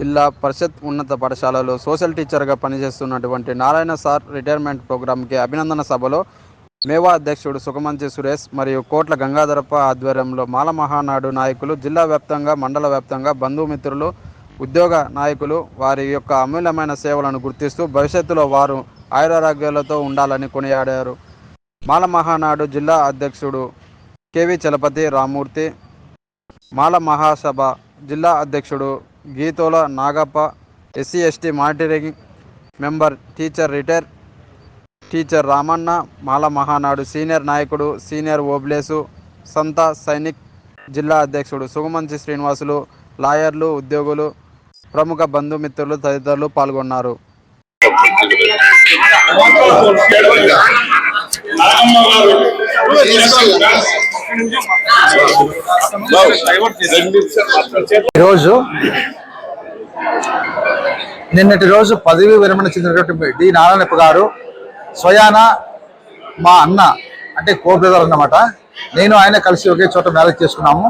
జిల్లా పరిషత్ ఉన్నత పాఠశాలలో సోషల్ టీచర్గా పనిచేస్తున్నటువంటి నారాయణ సార్ రిటైర్మెంట్ ప్రోగ్రాంకి అభినందన సభలో మేవా అధ్యక్షుడు సుఖమంచి సురేష్ మరియు కోట్ల గంగాధరప్ప ఆధ్వర్యంలో మాల మహానాడు నాయకులు జిల్లా వ్యాప్తంగా మండల వ్యాప్తంగా బంధుమిత్రులు ఉద్యోగ నాయకులు వారి యొక్క అమూల్యమైన సేవలను గుర్తిస్తూ భవిష్యత్తులో వారు ఆయురారోగ్యాలతో ఉండాలని కొనియాడారు. మాల మహానాడు జిల్లా అధ్యక్షుడు కేవి చలపతి రామూర్తి మాల మహాసభ జిల్లా అధ్యక్షుడు Geethola Nagappa SC ST monitoring member teacher retire teacher Ramanna Mala Mahanadu senior నాయకుడు సీనియర్ ఓబ్లేసు సంత సైనిక్ జిల్లా అధ్యక్షుడు సుగమంచి శ్రీనివాసులు లాయర్లు ఉద్యోగులు ప్రముఖ బంధుమిత్రులు తదితరులు పాల్గొన్నారు. ఈరోజు నిన్నటి రోజు పదవి విరమణ చెందినటువంటి డి నారాయణప్ప గారు స్వయాన మా అన్న అంటే కో బ్రదర్ అన్నమాట. నేను ఆయన కలిసి ఒకే చోట మ్యారేజ్ చేసుకున్నాము.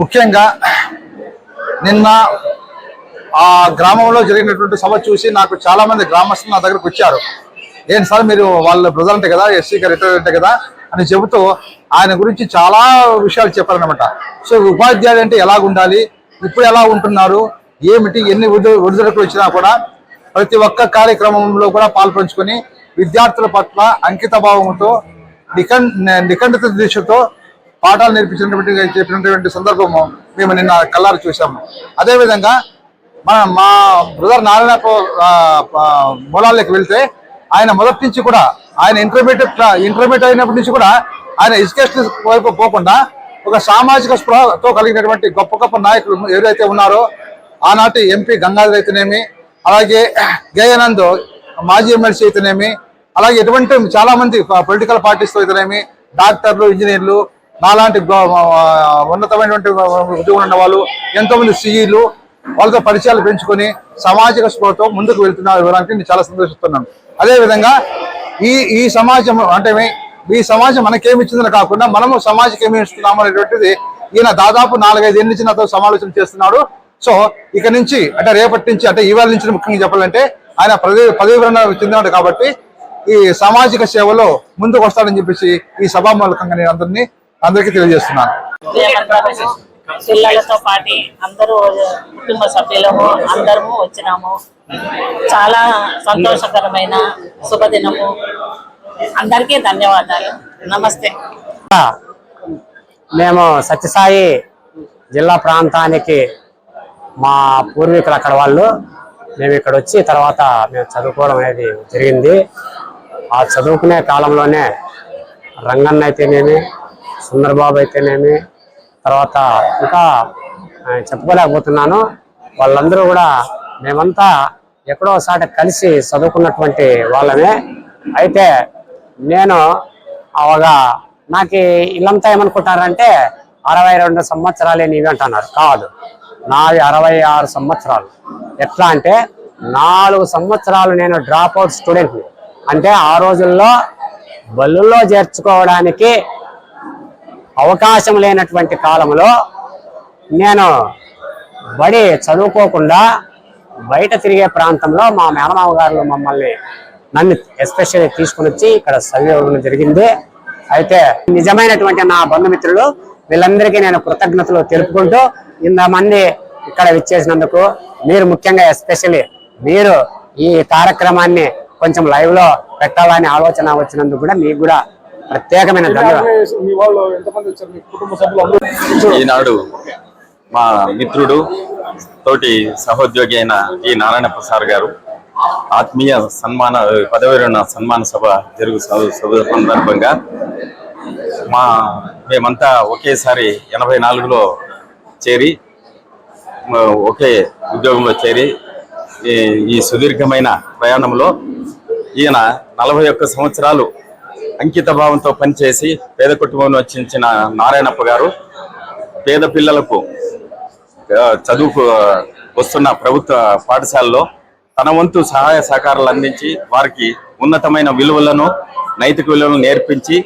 ముఖ్యంగా నిన్న ఆ గ్రామంలో జరిగినటువంటి సభ చూసి నాకు చాలా మంది గ్రామస్తులు నా దగ్గరకు వచ్చారు. ఏంటి సార్ మీరు వాళ్ళ బ్రదర్ అంటే కదా ఎస్సీకి రిటైర్ అంటే కదా అని చెబుతూ ఆయన గురించి చాలా విషయాలు చెప్పారనమాట సో ఉపాధ్యాయుడు అంటే ఎలా ఉండాలి ఇప్పుడు ఎలా ఉంటున్నారు? ఏమిటి? ఎన్ని విడుదలకు వచ్చినా కూడా ప్రతి ఒక్క కార్యక్రమంలో కూడా పాల్పంచుకొని విద్యార్థుల పట్ల అంకిత భావంతో నిఖం నిఖండిత దీక్షతో పాఠాలు నేర్పించినటువంటి చెప్పినటువంటి సందర్భము మేము నిన్న కల్లారు చూసాము అదేవిధంగా మన మా బ్రదర్ నారాయణ మూలాల్లోకి వెళ్తే ఆయన మొదటి నుంచి కూడా ఆయన ఇంటర్మీడియట్ ఇంటర్మీడియట్ అయినప్పటి నుంచి కూడా ఆయన ఎడ్యుకేషన్ వైపు పోకుండా ఒక సామాజిక స్పృహతో కలిగినటువంటి గొప్ప గొప్ప నాయకులు ఎవరైతే ఉన్నారో ఆనాటి ఎంపీ గంగాధర్ అయితేనేమి అలాగే గేయానంద్ మాజీ ఎమ్మెల్సీ అయితేనేమి అలాగే ఎటువంటి చాలా మంది పొలిటికల్ పార్టీస్ అయితేనేమి డాక్టర్లు ఇంజనీర్లు నాలాంటి ఉన్నతమైనటువంటి ఉద్యోగులు ఉన్న వాళ్ళు ఎంతోమంది సిఈలు వాళ్ళతో పరిచయాలు పెంచుకొని సామాజిక స్పృహతో ముందుకు వెళ్తున్న వివరానికి నేను చాలా సంతోషిస్తున్నాను. అదేవిధంగా ఈ ఈ సమాజం అంటే ఈ సమాజం మనకేమి ఇచ్చిందని కాకుండా మనము సమాజం ఏమి ఇస్తున్నాము అనేటువంటిది ఈయన దాదాపు నాలుగైదు ఏళ్ళ నుంచి నాతో సమాలోచన చేస్తున్నాడు. సో ఇక నుంచి అంటే రేపటి నుంచి అంటే ఇవాళ నుంచి ముఖ్యంగా చెప్పాలంటే ఆయన పదవి పదవి విరమణ చెందినాడు కాబట్టి ఈ సామాజిక సేవలో ముందుకు వస్తాడని చెప్పేసి ఈ సభామూలకంగా నేను అందరినీ అందరికీ తెలియజేస్తున్నాను. పిల్లలతో పాటి అందరూ కుటుంబ సభ్యులము అందరము వచ్చినాము. చాలా సంతోషకరమైన శుభదినము. అందరికీ ధన్యవాదాలు. నమస్తే. మేము సత్యసాయి జిల్లా ప్రాంతానికి మా పూర్వీకులు అక్కడ వాళ్ళు. మేము ఇక్కడ వచ్చి తర్వాత మేము చదువుకోవడం అనేది జరిగింది. ఆ చదువుకునే కాలంలోనే రంగన్న అయితేనేమి సుందరబాబు అయితేనేమి తర్వాత ఇంకా చెప్పుకోలేకపోతున్నాను. వాళ్ళందరూ కూడా మేమంతా ఎక్కడో ఒకసారి కలిసి చదువుకున్నటువంటి వాళ్ళమే. అయితే నేను అవగా నాకు ఇల్లంతా ఏమనుకుంటారంటే అరవై రెండు సంవత్సరాలే నీవి అంటున్నారు. కాదు. నావి అరవై ఆరు సంవత్సరాలు. ఎట్లా అంటే నాలుగు సంవత్సరాలు నేను డ్రాప్ అవుట్ స్టూడెంట్ని. అంటే ఆ రోజుల్లో బల్లుల్లో చేర్చుకోవడానికి అవకాశం లేనటువంటి కాలంలో నేను బడి చదువుకోకుండా బయట తిరిగే ప్రాంతంలో మా మేనమావ గారు మమ్మల్ని నన్ను ఎస్పెషల్లీ తీసుకుని వచ్చి ఇక్కడ చదివివ్వడం జరిగింది. అయితే నిజమైనటువంటి నా బంధుమిత్రులు వీళ్ళందరికీ నేను కృతజ్ఞతలు తెలుపుకుంటూ ఇంతమంది ఇక్కడ విచ్చేసినందుకు మీరు ముఖ్యంగా ఎస్పెషల్లీ మీరు ఈ కార్యక్రమాన్ని కొంచెం లైవ్లో పెట్టాలనే పెట్టాలని ఆలోచన వచ్చినందుకు కూడా మీకు కూడా ప్రత్యేకమైన ధన్యవాదాలు. మీ వాళ్ళు ఎంతమంది వచ్చారు? మీ కుటుంబ సభ్యులు అందరూ? ఈనాడు మా మిత్రుడు తోటి సహోద్యోగి అయిన ఈ నారాయణ ప్రసాద్ గారు ఆత్మీయ సన్మాన పదవి సన్మాన సభ జరుగు సందర్భంగా మా మేమంతా ఒకేసారి ఎనభై నాలుగులో చేరి ఒకే ఉద్యోగంలో చేరి ఈ ఈ సుదీర్ఘమైన ప్రయాణంలో ఈయన నలభై ఒక్క సంవత్సరాలు అంకిత భావంతో పనిచేసి పేద కుటుంబం వచ్చిన నారాయణప్ప గారు పేద పిల్లలకు చదువుకు వస్తున్న ప్రభుత్వ పాఠశాలలో తన వంతు సహాయ సహకారాలు అందించి వారికి ఉన్నతమైన విలువలను నైతిక విలువలను నేర్పించి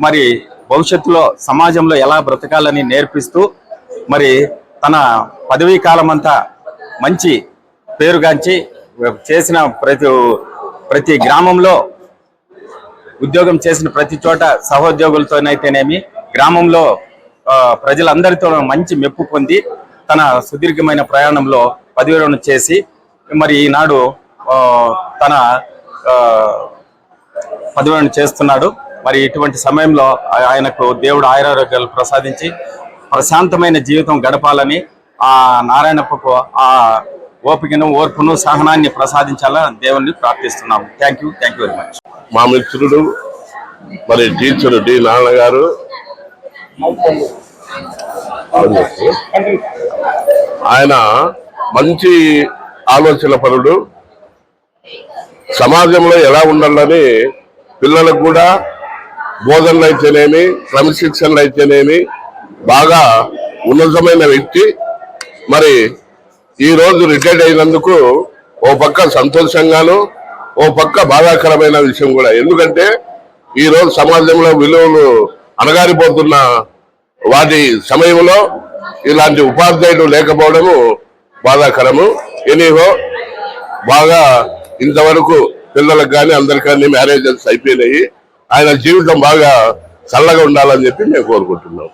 మరి భవిష్యత్తులో సమాజంలో ఎలా బ్రతకాలని నేర్పిస్తూ మరి తన పదవీ కాలం అంతా మంచి పేరుగాంచి చేసిన ప్రతి ప్రతి గ్రామంలో ఉద్యోగం చేసిన ప్రతి చోట సహోద్యోగులతోనైతేనేమి గ్రామంలో ప్రజలందరితో మంచి మెప్పు పొంది తన సుదీర్ఘమైన ప్రయాణంలో పదివేలను చేసి మరి ఈనాడు తన పదివేలను చేస్తున్నాడు. మరి ఇటువంటి సమయంలో ఆయనకు దేవుడు ఆయురారోగ్యాలు ప్రసాదించి ప్రశాంతమైన జీవితం గడపాలని ఆ నారాయణప్పకు ఆ ఓపికను ఓర్పును సహనాన్ని ప్రసాదించాలని దేవుణ్ణి ప్రార్థిస్తున్నాము. Thank you thank you very much మా మిత్రుడు మరి టీచర్ డి నాన్నగారు. ఆయన మంచి ఆలోచన పరుడు. సమాజంలో ఎలా ఉండాలని పిల్లలకు కూడా బోధనలు అయితేనేమి క్రమశిక్షణలు అయితేనేమి బాగా ఉన్నతమైన వ్యక్తి. మరి ఈ రోజు రిటైర్డ్ అయినందుకు ఓ పక్క సంతోషంగాను ఓ పక్క బాధాకరమైన విషయం కూడా. ఎందుకంటే ఈ రోజు సమాజంలో విలువలు అణగారిపోతున్న వాటి సమయంలో ఇలాంటి ఉపాధ్యాయుడు లేకపోవడము బాధాకరము. ఎనీహో బాగా ఇంతవరకు పిల్లలకు కానీ అందరికి కానీ మ్యారేజెస్ అయిపోయినాయి. ఆయన జీవితం బాగా చల్లగా ఉండాలని చెప్పి మేము కోరుకుంటున్నాం.